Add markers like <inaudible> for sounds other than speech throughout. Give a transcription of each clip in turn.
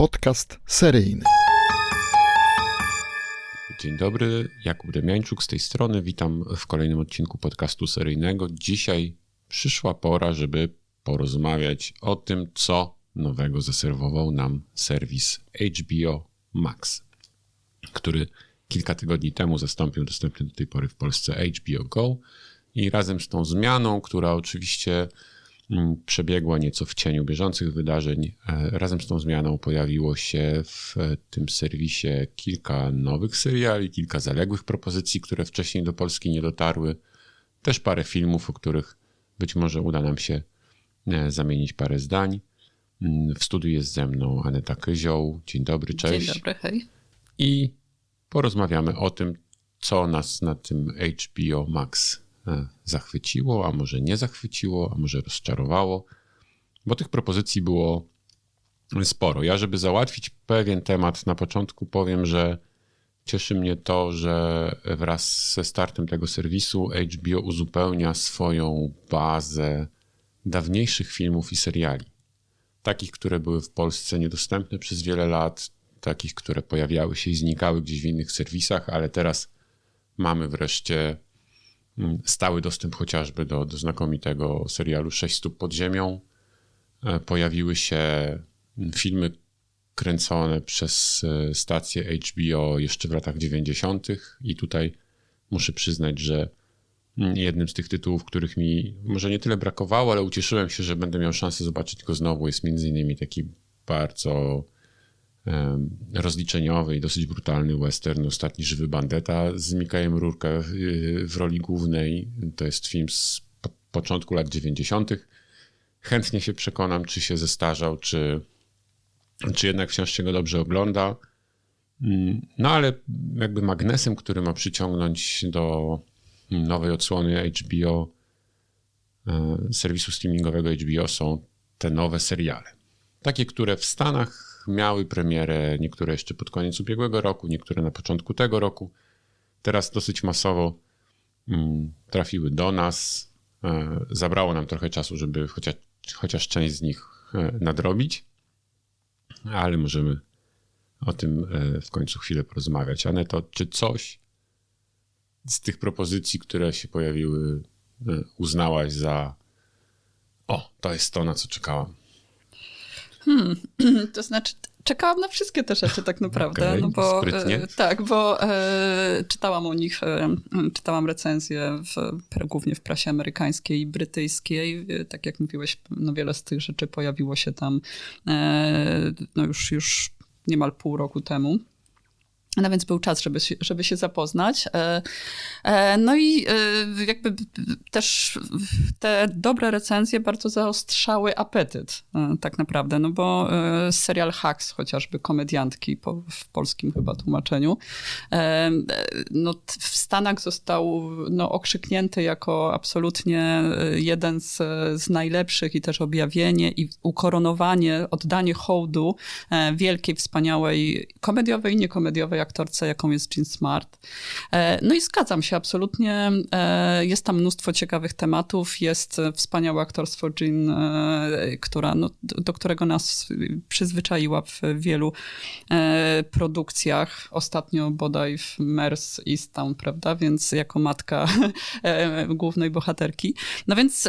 Podcast seryjny. Dzień dobry, Jakub Demiańczuk z tej strony. Witam w kolejnym odcinku podcastu seryjnego. Dzisiaj przyszła pora, żeby porozmawiać o tym, co nowego zaserwował nam serwis HBO Max, który kilka tygodni temu zastąpił dostępny do tej pory w Polsce HBO Go. I razem z tą zmianą, która oczywiście przebiegła nieco w cieniu bieżących wydarzeń, e, razem z tą zmianą pojawiło się w tym serwisie kilka nowych seriali, kilka zaległych propozycji, które wcześniej do Polski nie dotarły. Też parę filmów, o których być może uda nam się e, zamienić parę zdań. W studiu jest ze mną Aneta Kyzioł. Dzień dobry, cześć. Dzień dobry, hej. I porozmawiamy o tym, co nas na tym HBO Max e, zachwyciło, a może nie zachwyciło, a może rozczarowało, bo tych propozycji było sporo. Ja, żeby załatwić pewien temat, na początku powiem, że cieszy mnie to, że wraz ze startem tego serwisu HBO uzupełnia swoją bazę dawniejszych filmów i seriali. Takich, które były w Polsce niedostępne przez wiele lat, takich, które pojawiały się i znikały gdzieś w innych serwisach, ale teraz mamy wreszcie stały dostęp chociażby do, do znakomitego serialu Sześć stóp pod ziemią. E, Pojawiły się mm, filmy kręcone przez e, stację HBO jeszcze w latach 90. i tutaj muszę przyznać, że mm, jednym z tych tytułów, których mi może nie tyle brakowało, ale ucieszyłem się, że będę miał szansę zobaczyć go znowu, jest między innymi taki bardzo rozliczeniowy i dosyć brutalny western Ostatni żywy bandeta z Mikajem Rurka y, w roli głównej. To jest film z po- początku lat 90. Chętnie się przekonam, czy się zestarzał, czy, czy jednak wciąż się go dobrze ogląda. Mm, No ale jakby magnesem, który ma przyciągnąć do nowej odsłony HBO, e, serwisu streamingowego HBO są te nowe seriale. Takie, które w Stanach miały premierę, niektóre jeszcze pod koniec ubiegłego roku, niektóre na początku tego roku. Teraz dosyć masowo mm, trafiły do nas. E, Zabrało nam trochę czasu, żeby chociaż, chociaż część z nich e, nadrobić, ale możemy o tym e, w końcu chwilę porozmawiać. Aneto, czy coś z tych propozycji, które się pojawiły, uznałaś za o, to jest to, na co czekałam? <clears throat> To znaczy, czekałam na wszystkie te rzeczy tak naprawdę, Okej, no bo sprytnie. e, tak, bo e, czytałam o nich, e, czytałam recenzje w, głównie w prasie amerykańskiej i brytyjskiej. E, Tak jak mówiłeś, no wiele z tych rzeczy pojawiło się tam e, no już, już niemal pół roku temu. No więc był czas, żeby żeby się zapoznać. E, e, No i e, jakby też te dobre recenzje bardzo zaostrzały apetyt tak naprawdę, no bo serial Hacks, chociażby komediantki po, w polskim chyba tłumaczeniu, no w Stanach został no, okrzyknięty jako absolutnie jeden z, z najlepszych i też objawienie i ukoronowanie, oddanie hołdu wielkiej, wspaniałej komediowej i niekomediowej aktorce, jaką jest Jean Smart. E, No i zgadzam się absolutnie. E, Jest tam mnóstwo ciekawych tematów. Jest e, wspaniałe aktorstwo Jean, która, no, do którego nas przyzwyczaiła w wielu produkcjach. Ostatnio bodaj w Mers Easttown, prawda? Więc jako matka <laughs> głównej bohaterki. No więc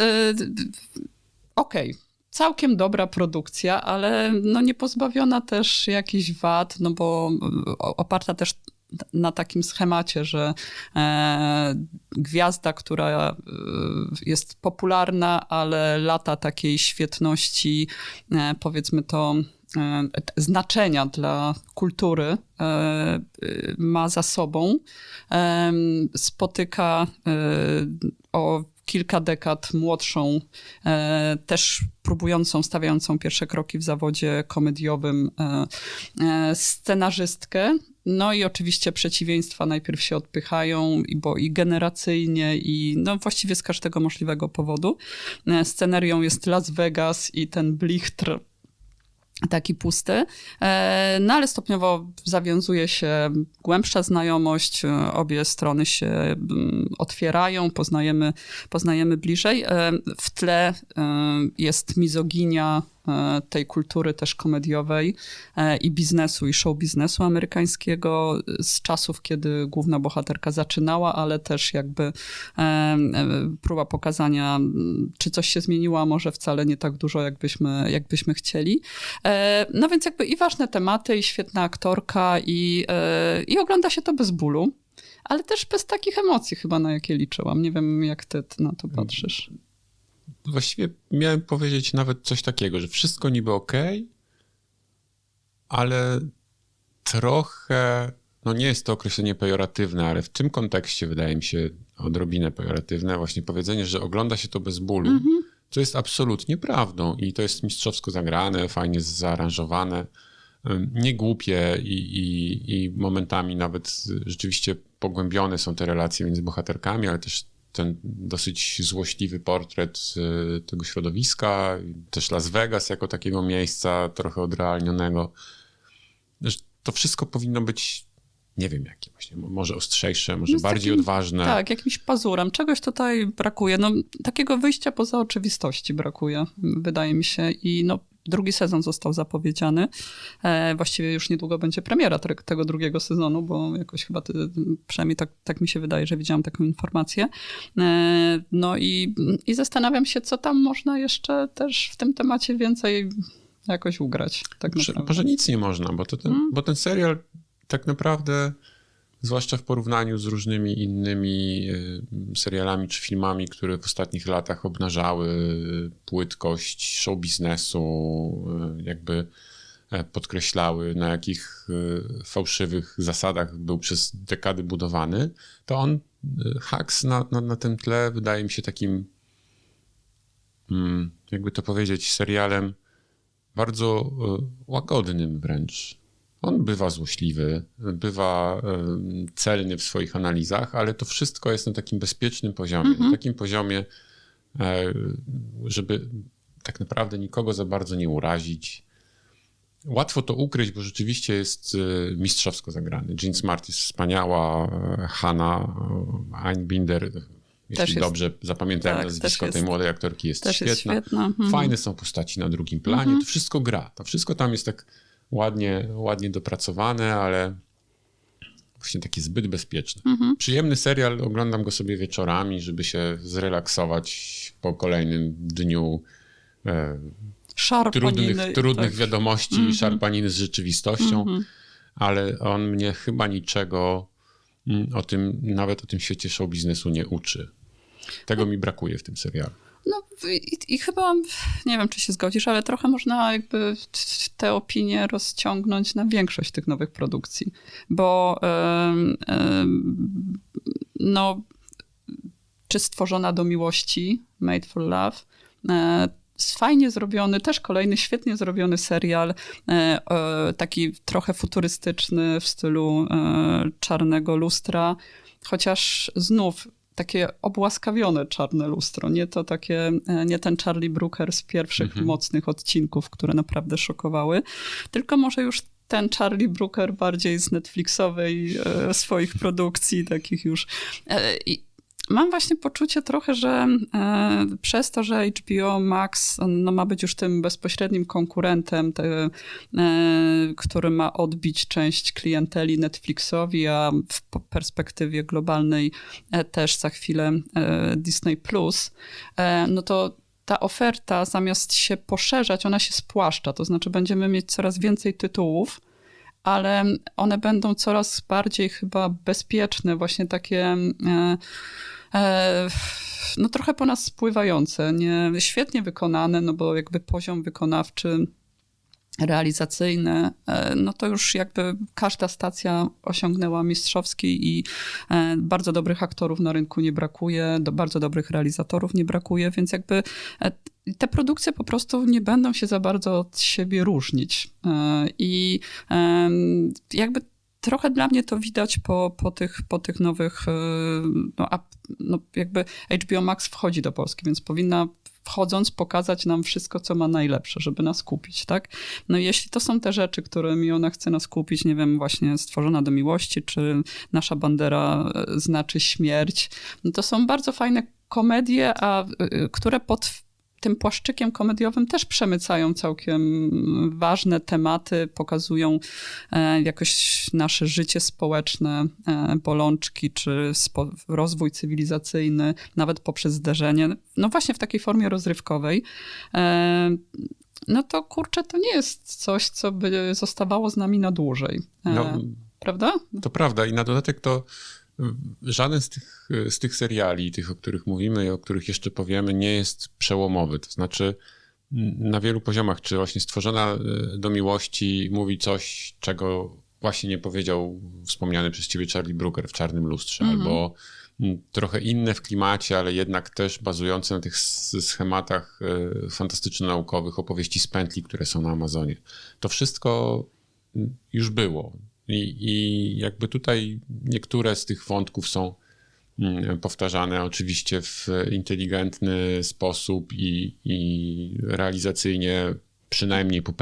okej. Całkiem dobra produkcja, ale no nie pozbawiona też jakichś wad, no bo oparta też na takim schemacie, że e, gwiazda, która e, jest popularna, ale lata takiej świetności, e, powiedzmy to, e, znaczenia dla kultury e, ma za sobą, e, spotyka o kilka dekad młodszą, e, też próbującą, stawiającą pierwsze kroki w zawodzie komediowym e, e, scenarzystkę. No i oczywiście przeciwieństwa najpierw się odpychają, bo i generacyjnie, i no właściwie z każdego możliwego powodu. E, Scenerią jest Las Vegas i ten blichtr taki pusty. E, No ale stopniowo zawiązuje się głębsza znajomość, e, obie strony się mm, otwierają, poznajemy, poznajemy bliżej. E, W tle jest mizoginia tej kultury też komediowej e, i biznesu, i show biznesu amerykańskiego z czasów, kiedy główna bohaterka zaczynała, ale też jakby próba pokazania, czy coś się zmieniło, a może wcale nie tak dużo, jakbyśmy, jakbyśmy chcieli. No więc jakby i ważne tematy, i świetna aktorka, i, i ogląda się to bez bólu ale też bez takich emocji chyba, na jakie liczyłam. Nie wiem, jak ty na to patrzysz. Właściwie miałem powiedzieć nawet coś takiego, że wszystko niby ok, ale trochę, no nie jest to określenie pejoratywne, ale w tym kontekście wydaje mi się odrobinę pejoratywne, właśnie powiedzenie, że ogląda się to bez bólu, mm -hmm. co jest absolutnie prawdą i to jest mistrzowsko zagrane, fajnie zaaranżowane nie głupie i, i, i momentami nawet rzeczywiście pogłębione są te relacje między bohaterkami, ale też ten dosyć złośliwy portret e, tego środowiska, też Las Vegas jako takiego miejsca trochę odrealnionego. To wszystko powinno być, nie wiem jakie właśnie, może ostrzejsze, może bardziej takim, odważne. Tak, jakimś pazurem. Czegoś tutaj brakuje. No, takiego wyjścia poza oczywistości brakuje, wydaje mi się. I no, Drugi sezon został zapowiedziany. E, właściwie już niedługo będzie premiera tego drugiego sezonu, bo jakoś chyba, ty, przynajmniej tak, tak mi się wydaje, że widziałam taką informację. E, no i, i zastanawiam się, co tam można jeszcze też w tym temacie więcej jakoś ugrać. Tak może, może nic nie można, bo, to ten, hmm. bo ten serial tak naprawdę zwłaszcza w porównaniu z różnymi innymi y, serialami czy filmami, które w ostatnich latach obnażały płytkość show biznesu, y, jakby e, podkreślały, na jakich y, fałszywych zasadach był przez dekady budowany, to on, Hacks na, na, na tym tle wydaje mi się takim, mm, jakby to powiedzieć, serialem bardzo łagodnym wręcz on bywa złośliwy, bywa celny w swoich analizach, ale to wszystko jest na takim bezpiecznym poziomie, mm -hmm. na mhm. takim poziomie, e, żeby tak naprawdę nikogo za bardzo nie urazić. Łatwo to ukryć, bo rzeczywiście jest e, mistrzowsko zagrany. Jean Smart jest wspaniała, e, Hanna Einbinder, jeśli jest, dobrze zapamiętałem tak, nazwisko tej młodej aktorki, jest świetna. Jest świetna. Mhm. Fajne są postaci na drugim planie, mhm. to wszystko gra. To wszystko tam jest tak ładnie, ładnie dopracowane, ale właśnie takie zbyt bezpieczne. Mhm. Przyjemny serial, oglądam go sobie wieczorami, żeby się zrelaksować po kolejnym dniu e, trudnych, trudnych tak. wiadomości, mhm. szarpaniny z rzeczywistością, mhm. ale on mnie chyba niczego mm, o tym, nawet o tym świecie show biznesu nie uczy. Tego mi brakuje w tym serialu. No i, i, chyba, nie wiem, czy się zgodzisz, ale trochę można jakby te opinie rozciągnąć na większość tych nowych produkcji, bo no, czy stworzona do miłości, Made for Love, e, fajnie zrobiony, też kolejny świetnie zrobiony serial, e, taki trochę futurystyczny w stylu e, czarnego lustra, chociaż znów takie obłaskawione czarne lustro, nie to takie, e, nie ten Charlie Brooker z pierwszych mhm. mocnych odcinków, które naprawdę szokowały, tylko może już ten Charlie Brooker bardziej z Netflixowej e, swoich produkcji, takich już. E, I mam właśnie poczucie trochę, że e, przez to, że HBO Max no, ma być już tym bezpośrednim konkurentem, te, e, który ma odbić część klienteli Netflixowi, a w perspektywie globalnej e, też za chwilę e, Disney Plus, e, no to ta oferta zamiast się poszerzać, ona się spłaszcza. To znaczy, będziemy mieć coraz więcej tytułów ale one będą coraz bardziej chyba bezpieczne, właśnie takie e, no trochę po nas spływające, nie, świetnie wykonane, no bo jakby poziom wykonawczy realizacyjny, e, no to już jakby każda stacja osiągnęła mistrzowski i e, bardzo dobrych aktorów na rynku nie brakuje, do bardzo dobrych realizatorów nie brakuje, więc jakby te produkcje po prostu nie będą się za bardzo od siebie różnić. I jakby trochę dla mnie to widać po, po, tych, po tych nowych, e, no, no jakby HBO Max wchodzi do Polski, więc powinna wchodząc pokazać nam wszystko, co ma najlepsze, żeby nas kupić, tak? No i jeśli to są te rzeczy, którymi ona chce nas kupić, nie wiem, właśnie stworzona do miłości, czy nasza bandera e, znaczy śmierć, no to są bardzo fajne komedie, a, e, które pod tym płaszczykiem komediowym też przemycają całkiem ważne tematy, pokazują e, jakoś nasze życie społeczne, e, bolączki, czy rozwój cywilizacyjny, nawet poprzez zdarzenie. No właśnie w takiej formie rozrywkowej. E, no to kurczę, to nie jest coś, co by zostawało z nami na dłużej. No, prawda? to prawda. I na dodatek to żaden z tych, z tych seriali, tych, o których mówimy i o których jeszcze powiemy, nie jest przełomowy. To znaczy, na wielu poziomach, czy właśnie stworzona e, do miłości mówi coś, czego właśnie nie powiedział wspomniany przez ciebie Charlie Brooker w Czarnym Lustrze, Mhm. albo mm, trochę inne w klimacie, ale jednak też bazujące na tych schematach e, fantastyczno-naukowych opowieści z pętli, które są na Amazonie. To wszystko mm, już było. I, I jakby tutaj niektóre z tych wątków są mm, powtarzane oczywiście w inteligentny sposób i, i realizacyjnie przynajmniej poprawny.